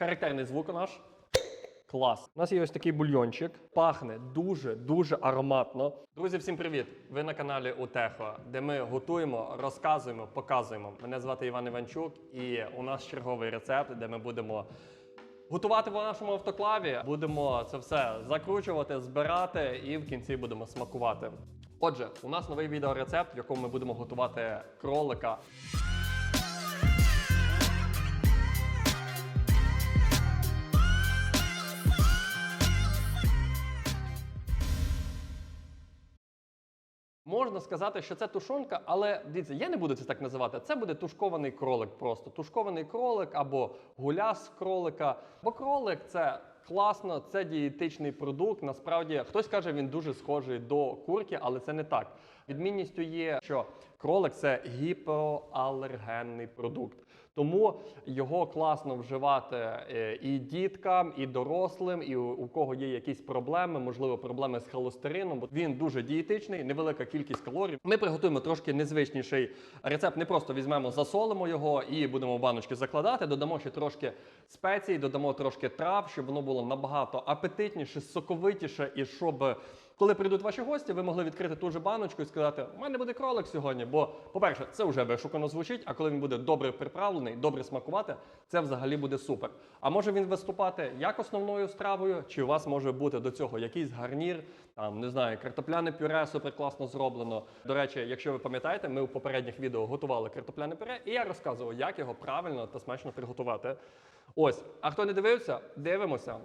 Характерний звук наш. Клас. У нас є ось такий бульйончик. Пахне дуже-дуже ароматно. Друзі, всім привіт! Ви на каналі Утехо, де ми готуємо, розказуємо, показуємо. Мене звати Іван Іванчук, і у нас черговий рецепт, де ми будемо готувати в нашому автоклаві. Будемо це все закручувати, збирати і в кінці будемо смакувати. Отже, у нас новий відеорецепт, в якому ми будемо готувати кролика. Можна сказати, що це тушонка, але дивіться, я не буду це так називати. Це буде тушкований кролик просто. Тушкований кролик або гуляс кролика. Бо кролик це класно, це дієтичний продукт. Насправді хтось каже, він дуже схожий до курки, але це не так. Відмінністю є, що кролик це гіпоалергенний продукт. Тому його класно вживати е, і діткам, і дорослим, і у, кого є якісь проблеми, можливо, проблеми з холестерином. Він дуже дієтичний, невелика кількість калорій. Ми приготуємо трошки незвичніший рецепт. Не просто візьмемо, засолимо його і будемо в баночки закладати. Додамо ще трошки спецій, додамо трошки трав, щоб воно було набагато апетитніше, соковитіше, і щоб коли прийдуть ваші гості, ви могли відкрити ту же баночку і сказати: у мене буде кролик сьогодні. Бо, по-перше, це вже вишукано звучить, а коли він буде добре приправлений, добре смакувати, це взагалі буде супер. А може він виступати як основною стравою, чи у вас може бути до цього якийсь гарнір, там не знаю, картопляне пюре супер класно зроблено. До речі, якщо ви пам'ятаєте, ми у попередніх відео готували картопляне пюре, і я розказував, як його правильно та смачно приготувати. Ось, а хто не дивився, дивимося.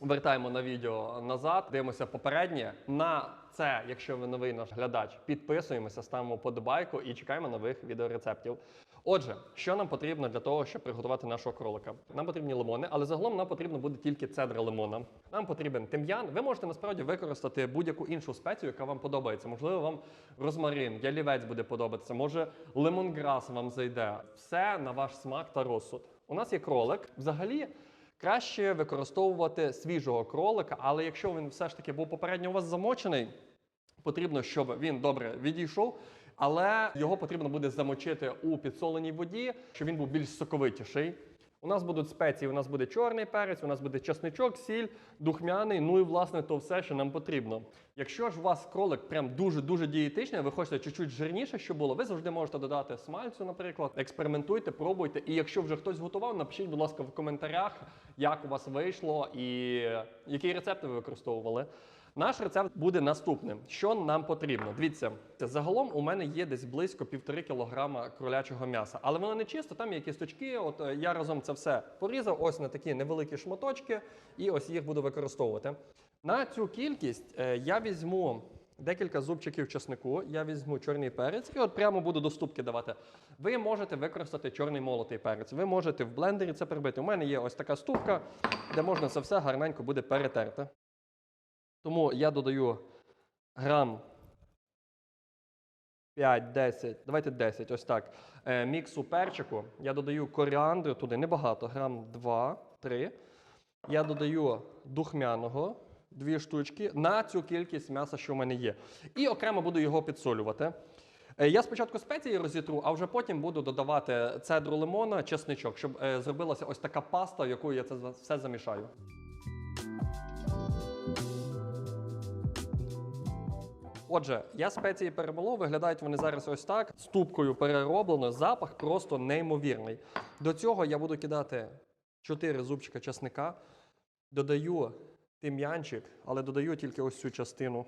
Вертаємо на відео назад, дивимося попереднє. На це, якщо ви новий наш глядач, підписуємося, ставимо подобайку і чекаємо нових відеорецептів. Отже, що нам потрібно для того, щоб приготувати нашого кролика? Нам потрібні лимони, але загалом нам потрібно буде тільки цедра лимона. Нам потрібен тим'ян. Ви можете насправді використати будь-яку іншу спецію, яка вам подобається. Можливо, вам розмарин, ялівець буде подобатися, може лимонграс вам зайде. Все на ваш смак та розсуд. У нас є кролик. Взагалі. Краще використовувати свіжого кролика, але якщо він все ж таки був попередньо у вас замочений, потрібно, щоб він добре відійшов, але його потрібно буде замочити у підсоленій воді, щоб він був більш соковитіший. У нас будуть спеції, у нас буде чорний перець, у нас буде чесничок, сіль, духмяний, ну і власне то все, що нам потрібно. Якщо ж у вас кролик прям дуже-дуже дієтичний, ви хочете чуть-чуть жирніше, щоб було, ви завжди можете додати смальцю, наприклад. Експериментуйте, пробуйте. І якщо вже хтось готував, напишіть, будь ласка, в коментарях, як у вас вийшло і які рецепти ви використовували. Наш рецепт буде наступним. Що нам потрібно? Дивіться, загалом у мене є десь близько півтори кілограма кролячого м'яса, але воно не чисто, там є кісточки. От е, я разом це все порізав, ось на такі невеликі шматочки, і ось їх буду використовувати. На цю кількість е, я візьму декілька зубчиків чеснику, я візьму чорний перець і от прямо буду до ступки давати. Ви можете використати чорний молотий перець. Ви можете в блендері це прибити. У мене є ось така ступка, де можна це все гарненько буде перетерти. Тому я додаю грам 5-10, давайте 10, ось так. Е, міксу перчику. Я додаю коріандру туди, небагато, грам 2-3. Я додаю духмяного, дві штучки, на цю кількість м'яса, що в мене є. І окремо буду його підсолювати. Е, Я спочатку спеції розітру, а вже потім буду додавати цедру лимона, чесничок, щоб е, зробилася ось така паста, в яку я це все замішаю. Отже, я спеції перемолов, виглядають вони зараз ось так. Ступкою перероблено, запах просто неймовірний. До цього я буду кидати 4 зубчика чесника, додаю тим'янчик, але додаю тільки ось цю частину.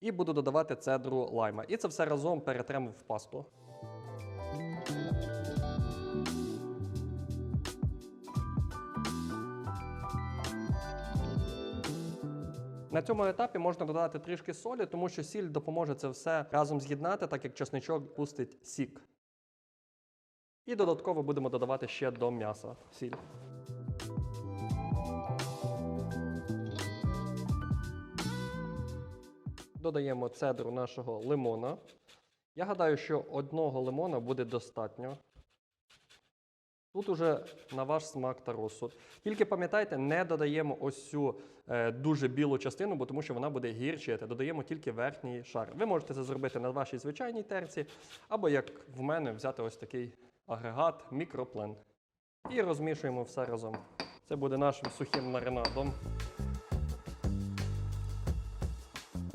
І буду додавати цедру лайма. І це все разом перетремо в пасту. На цьому етапі можна додати трішки солі, тому що сіль допоможе це все разом з'єднати, так як чесничок пустить сік. І додатково будемо додавати ще до м'яса сіль. Додаємо цедру нашого лимона. Я гадаю, що одного лимона буде достатньо. Тут уже на ваш смак та розсуд. Тільки пам'ятайте, не додаємо ось цю е, дуже білу частину, бо тому що вона буде гірчити. Додаємо тільки верхній шар. Ви можете це зробити на вашій звичайній терці, або як в мене взяти ось такий агрегат мікроплен. І розмішуємо все разом. Це буде нашим сухим маринадом.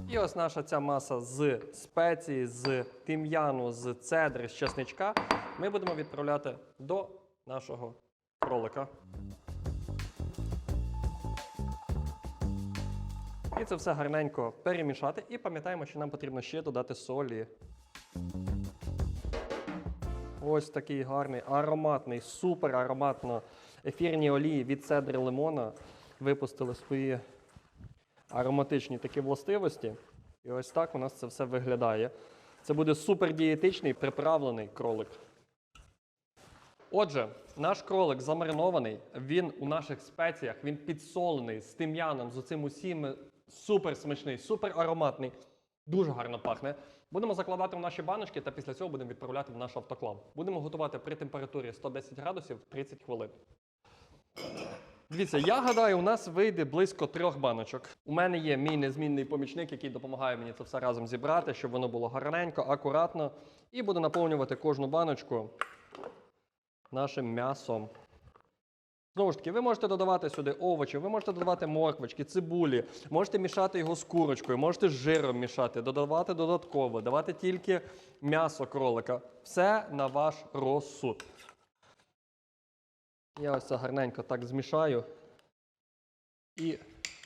І ось наша ця маса з спеції, з тим'яну, з цедри, з чесничка ми будемо відправляти до нашого кролика. І це все гарненько перемішати. І пам'ятаємо, що нам потрібно ще додати солі. Ось такий гарний, ароматний, супер ароматно ефірні олії від цедри лимона випустили свої ароматичні такі властивості. І ось так у нас це все виглядає. Це буде супер дієтичний приправлений кролик. Отже, наш кролик замаринований, він у наших спеціях, він підсолений з тим'яном, з оцим усім супер смачний, супер ароматний, дуже гарно пахне. Будемо закладати в наші баночки та після цього будемо відправляти в наш автоклав. Будемо готувати при температурі 110 градусів 30 хвилин. Дивіться, я гадаю, у нас вийде близько трьох баночок. У мене є мій незмінний помічник, який допомагає мені це все разом зібрати, щоб воно було гарненько, акуратно. І буду наповнювати кожну баночку нашим м'ясом. Знову ж таки, ви можете додавати сюди овочі, ви можете додавати морквочки, цибулі, можете мішати його з курочкою, можете з жиром мішати, додавати додатково, давати тільки м'ясо кролика. Все на ваш розсуд. Я ось це гарненько так змішаю і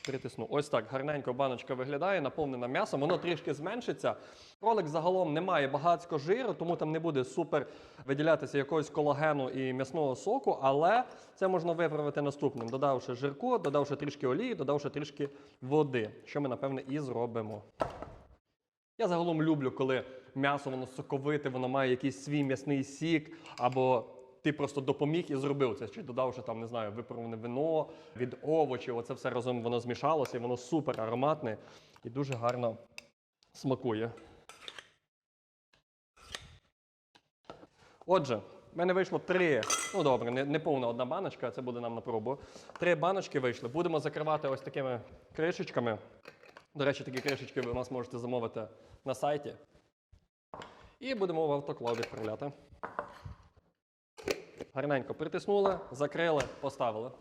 притисну. Ось так гарненько баночка виглядає, наповнена м'ясом. Воно трішки зменшиться. Кролик загалом не має багатсько жиру, тому там не буде супер виділятися якогось колагену і м'ясного соку, але це можна виправити наступним: додавши жирку, додавши трішки олії, додавши трішки води, що ми, напевне, і зробимо. Я загалом люблю, коли м'ясо воно соковите, воно має якийсь свій м'ясний сік, або ти просто допоміг і зробив це. Чи додавши там, не знаю, виправлене вино від овочів, оце все разом воно змішалося, і воно супер ароматне і дуже гарно смакує. Отже, в мене вийшло три. Ну добре, не, не повна одна баночка, це буде нам на пробу. Три баночки вийшли. Будемо закривати ось такими кришечками. До речі, такі кришечки ви у нас можете замовити на сайті. І будемо в автоклав відправляти. Гарненько притиснули, закрили, поставили.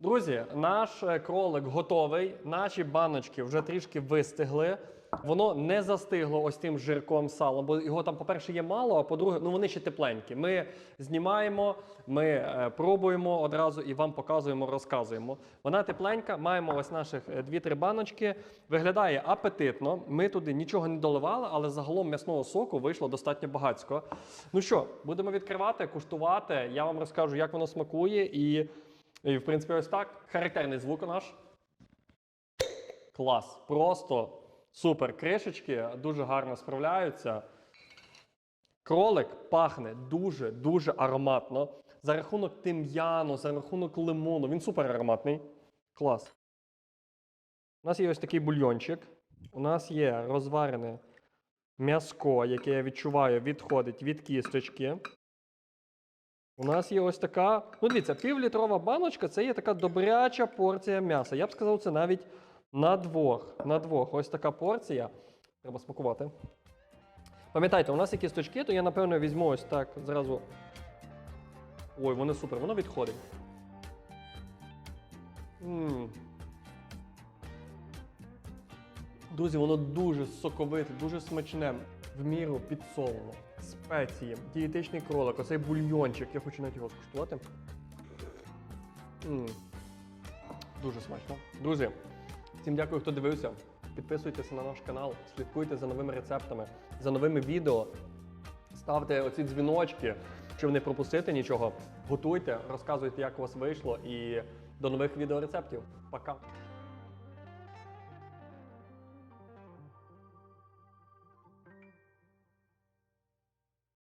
Друзі, наш кролик готовий. Наші баночки вже трішки вистигли. Воно не застигло ось тим жирком салом, бо його там, по-перше, є мало, а по-друге, ну вони ще тепленькі. Ми знімаємо, ми е, пробуємо одразу і вам показуємо, розказуємо. Вона тепленька, маємо ось наших е, 2-3 баночки. Виглядає апетитно. Ми туди нічого не доливали, але загалом м'ясного соку вийшло достатньо багатсько. Ну що, будемо відкривати, куштувати. Я вам розкажу, як воно смакує і. І, в принципі, ось так. Характерний звук наш. Клас. Просто супер кришечки, дуже гарно справляються. Кролик пахне дуже-дуже ароматно. За рахунок тим'яну, за рахунок лимону. Він супер ароматний. Клас. У нас є ось такий бульйончик. У нас є розварене м'яско, яке я відчуваю, відходить від кісточки. У нас є ось така, ну дивіться, півлітрова баночка це є така добряча порція м'яса. Я б сказав, це навіть на двох. На двох. Ось така порція. Треба смакувати. Пам'ятайте, у нас є кісточки, то я, напевно, візьму ось так зразу. Ой, воно супер, воно відходить. м Друзі, воно дуже соковите, дуже смачне, в міру підсолено. Спеції, дієтичний кролик, оцей бульйончик. Я хочу навіть його скуштувати. М. Дуже смачно. Друзі, всім дякую, хто дивився. Підписуйтеся на наш канал, слідкуйте за новими рецептами, за новими відео. Ставте оці дзвіночки, щоб не пропустити нічого. Готуйте, розказуйте, як у вас вийшло, і до нових відеорецептів. Пока!